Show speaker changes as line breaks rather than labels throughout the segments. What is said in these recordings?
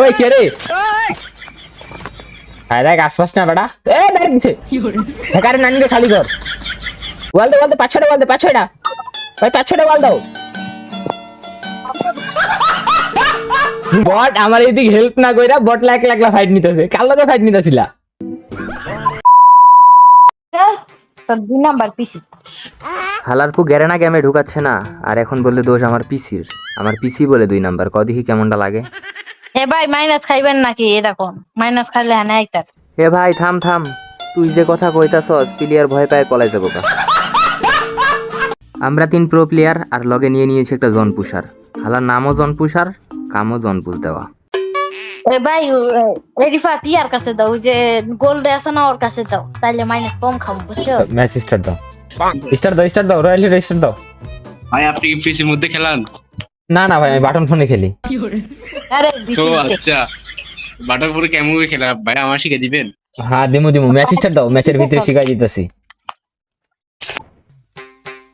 ওই কে রে? আয় দেখ আশপাশ না বেটা। এ দেখ দিছে। হেকারে নানিকে খালি কর ওয়াল দে ওয়াল দে পাঁচশোটা ওয়াল দে পাঁচশোটা। ভাই পাঁচশোটা ওয়াল দাও। বট আমার এদিক হেল্প না কইরা বট লাখ লাখ ফাইট নিতেছে। কার লগে ফাইট নিতেছিলা?
তোর দুই নাম্বার পিসি।
হালারপু গ্যারেনা গেমে ঢুকাচ্ছে না। আর এখন বললে দোষ আমার পিসির। আমার পিসি বলে দুই নাম্বার। ক দেখি কেমনটা লাগে?
এ ভাই মাইনাস খাইবেন নাকি? এরকম। মাইনাস খাইলে হ্যাঁ
এ ভাই থাম থাম। তুই যে কথা কইতাছস প্লেয়ার ভয় পায় পলাই যাব আমরা তিন প্রো প্লেয়ার আর লগে নিয়ে নিয়েছি একটা জন পুষার। হালার নামও জন পুষার কামও জন পুষ দেওয়া।
এ ভাই এরিফা টিয়ার কাছে দাও। ওই যে গোল্ড আছে না ওর কাছে দাও। তাইলে মাইনাস কম খাব বুঝছ?
ম্যাচ স্টার্ট দাও। স্টার্ট দাও স্টার্ট দাও। রয়্যাল স্টার্ট দাও।
ভাই আপনি কি পিসির মধ্যে খেলান?
না না ভাই আমি বাটন ফোনে খেলি।
আরে
তো।
বিসি
আচ্ছা বাটারপুরে কেমন করে খেলা? ভাই আমার শিখে দিবেন?
হ্যাঁ দিমু দিমু ম্যাচ স্টার্ট দাও ম্যাচের ভিতরে শিখাই দিতেছি।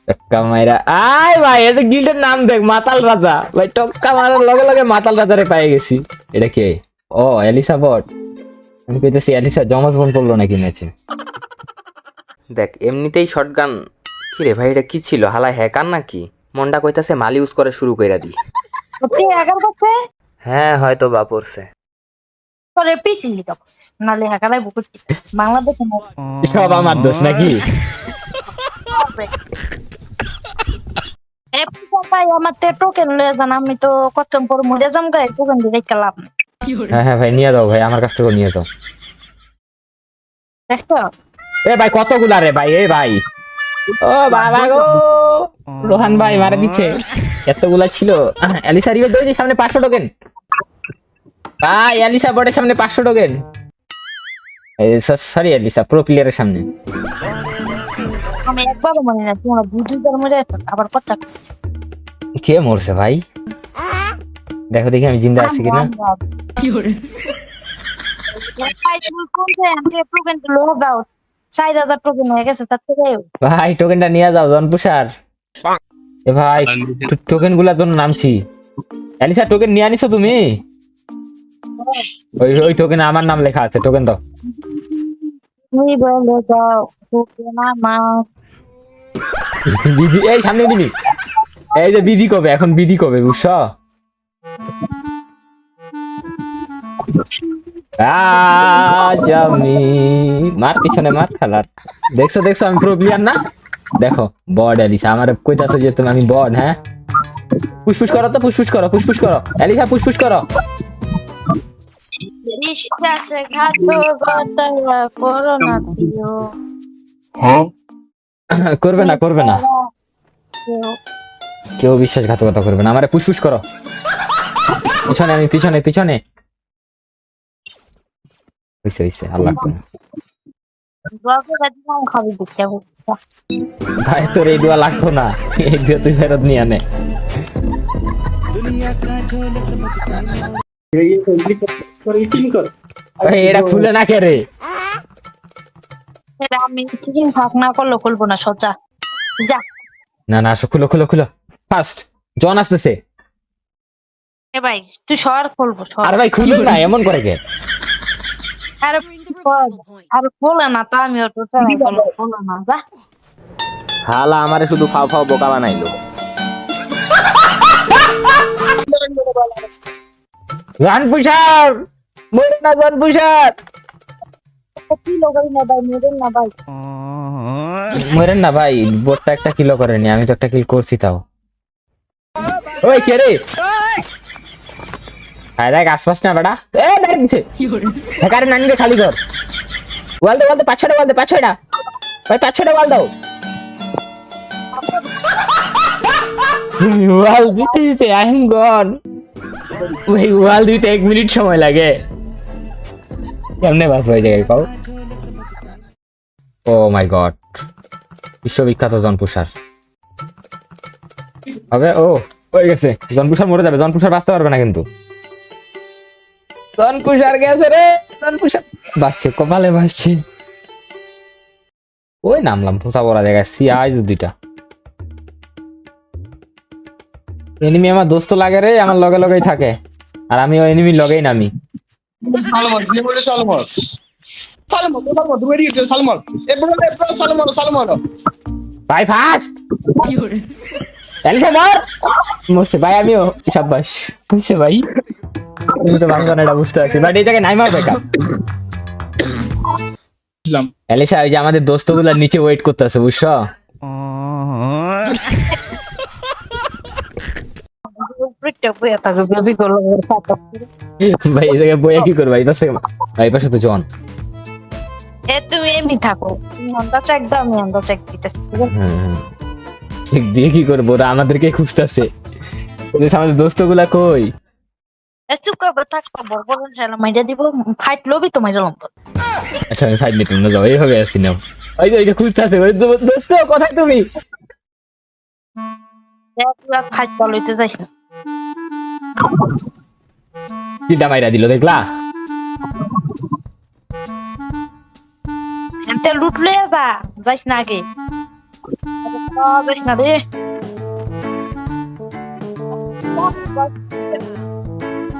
টক্কা মাইরা আয় ভাই এটা গিল্ডের নাম দেখ মাতাল রাজা। ভাই টক্কা মারার লগে লগে মাতাল রাজারে পেয়ে গেছি। এটা কে? ও এলিসা বট। আমি কইতেছি এলিসা জমজ বোন করল নাকি ম্যাচে
দেখ এমনিতেই শটগান কি রে ভাই এটা কি ছিল? হালা হ্যাকার নাকি? মনটা কইতাছে মাল ইউজ করে শুরু কইরা দি।
সত্যি একার কাছে
হ্যাঁ হয়তো বা পড়ছে
তোরে পিসি লিখা নালে হ্যাকারাই বুকুট বাংলাদেশে না।
সব আমার দোষ নাকি?
এ পিসা ভাই আমার তো টোকেন লয়ে যান আমি তো কত পর মরে যাম গায়ে টোকেন দিয়ে লাভ নেই।
হ্যাঁ হ্যাঁ ভাই নিয়ে যাও ভাই আমার কাছ থেকে নিয়ে যাও।
দেখছ?
এ ভাই কতগুলা রে ভাই এ ভাই? ও বাবা গো! রোহান ভাই মারা দিচ্ছে। এতগুলা ছিল। আহ, এলিসা রিভের দৌড়ি সামনে পাঁচশো টোকেন ভাই এলিসা বটের সামনে পাঁচশো টোকেন সরি এলিসা প্রো প্লেয়ারের সামনে।
আমি একবারও মনে না তোমরা দুইবার মরে আবার কথা
কে মরছে ভাই? দেখো দেখি আমি জিন্দা আছি কিনা।
ভাই তুমি কোন যে আমি টোকেন লো দাও চার হাজার টোকেন হয়ে গেছে তার থেকে
ভাই টোকেনটা নিয়ে যাও জনপুষার। এ ভাই টোকেনগুলা তো নামছি। এলিসা টোকেন নিয়ে আনিছো তুমি? ওই ওই টোকেন আমার নাম লেখা আছে টোকেন দাও।
তুমি বলে দাও টোকেন আমার।
বিধি এই সামনে দিবি। এই যে বিধি কবে এখন বিধি কবে বুঝছ? আজ আমি মার পিছনে মার খেলার। দেখছ দেখছ আমি প্রো প্লেয়ার না? দেখো, বড এলিসা, আমার কইতাছো যে তুমি, আমি বড হ্যাঁ? ফুসফুস করো তো, ফুসফুস করো ফুসফুস করো। এলিসা, ফুসফুস করো।
করো
করবে না করবে না। কেউ বিশ্বাসঘাতকতা করবে না, আমারে ফুসফুস করো। পিছনে, আমি পিছনে পিছনে। হইছে হইছে, আল্লাহ।
খাবি দেখতে
ভাই তোর এই দোয়া লাগতো না। এই দোয়া তুই ফেরত নিয়ে আনে। এটা খুলে না কে রে?
আমি ফাঁক না করলে খুলবো না সোজা। যা।
না না খুলো খুলো খুলো। ফার্স্ট জন আসতেছে।
এ ভাই তুই সর খুলবো
আর ভাই খুলে না এমন করে কে?
আর আর বলে না তা আমি ওর বলে না যা।
হালা আমারে শুধু ফাও ফাও বোকা বানাইলো।
জন পুষার মরে না জন পুষার
না ভাই। মেরেন
মরেন না ভাই বোটটা একটা কিলো করেনি আমি তো একটা কিল করছি তাও। ওই কে রে? দেখ, আশপাশ না, বেটা। এ নানিকে খালি কর। দে দে দে ভাই দাও। ওয়াল দিতে দিতে আই এম গন ওয়াল দিতে এক মিনিট সময় লাগে। কেমনে বাস হয়ে যায় ও মাই গড। বিশ্ববিখ্যাত জনপুষার। হবে? ও, হয়ে গেছে। জনপুষার মরে যাবে। জনপুষার বাঁচতে পারবে না কিন্তু। গেছে রে বাঁচছে কপালে বাঁচছে ওই নামলাম বড় জায়গায় সি আই দুইটা। এনিমি আমার দোস্ত লাগে রে আমার লগে লগেই থাকে। আর আমি ওই এনিমি লগেই নামি।
সালমন যে বলে সালমন? সালমন সালমন তুমি এদিকে সালমন। এ বড় সালমন সালমন।
ভাই ফাস্ট এলিসা মার! মরছে ভাই আমিও সাব্বাস। বুঝছে ভাই। তুমি তো ভাঙবো না এটা বুঝতে পারছি। বাট এই জায়গায় নাই মার বেকার
দিলাম
এলিসা ওই যে আমাদের দোস্ত নিচে ওয়েট করতেছে বুঝছ?
উপরেরটা বইয়া থাকে বেবি করল
ভাই এই জায়গায় বইয়া কি করব? এই পাশে ভাই পাশে তো জন
এ তুমি এমনি থাকো। তুমি চেক দাও আমি হন্ডা চেক দিতেছি
ঠিক দিয়ে কি করব? ওরা আমাদেরকে খুঁজতেছে। আমাদের দোস্তগুলা কই?
চুপ করবে বড় বড় শালা মাইরা দিব ফাইট লবি তো মাইরা লন্ত
আচ্ছা আমি ফাইট নিতে না যাও এইভাবে আসছি নাও। ওই যে ওই যে খুঁজতেছে দোস্ত কোথায় তুমি?
ফাইট বল হইতে যাইস না।
কিটা মাইরা দিল দেখলা?
এতে লুট লইয়া যা যাইস না আগে। যাইস না রে।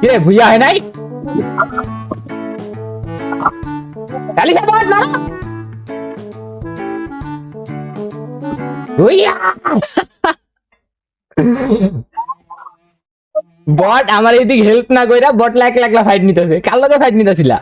কে ভুইয়া হয় নাই কালি খাবার না ভুইয়া বট আমার এদিক হেল্প না কইরা বট লাখ লাখ ফাইট নিতেছে। কার লগে ফাইট নিতেছিলা?